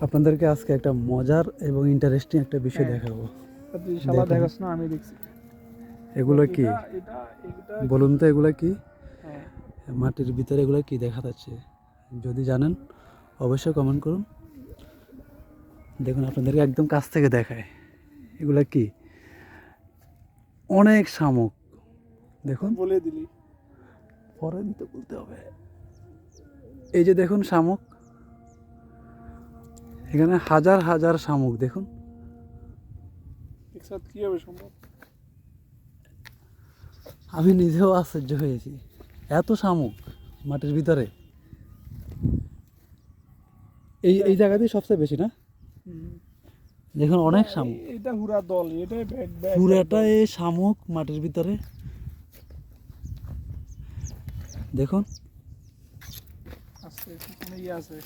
আপনাদেরকে আজকে একটা মজার এবং ইন্টারেস্টিং একটা বিষয় হ্যাঁ। দেখাবো। না আমি দেখছি। এগুলো কি? বলুন তো এগুলো কি? হ্যাঁ। মাটির ভিতরে এগুলো কি দেখা যাচ্ছে? যদি জানেন অবশ্যই কমেন্ট করুন। দেখুন আপনাদেরকে একদম কাছ থেকে দেখায়। এগুলো কি? অনেক শামুক। দেখুন। বলে দিলি। পরে দিতে বলতে হবে। এই যে দেখুন শামুক। এখানে হাজার হাজার শামুক দেখুন। একসাথে কি হবে সম্ভব? আমি নিজেও আশ্চর্য হয়েছি। এত শামুক মাটির ভিতরে। এই এই জায়গাতেই সবচেয়ে বেশি না? দেখুন অনেক শামুক। এটা হুরা দল ব্যাগ পুরাটা এই শামুক মাটির ভিতরে। দেখুন। ইয়ে আছে।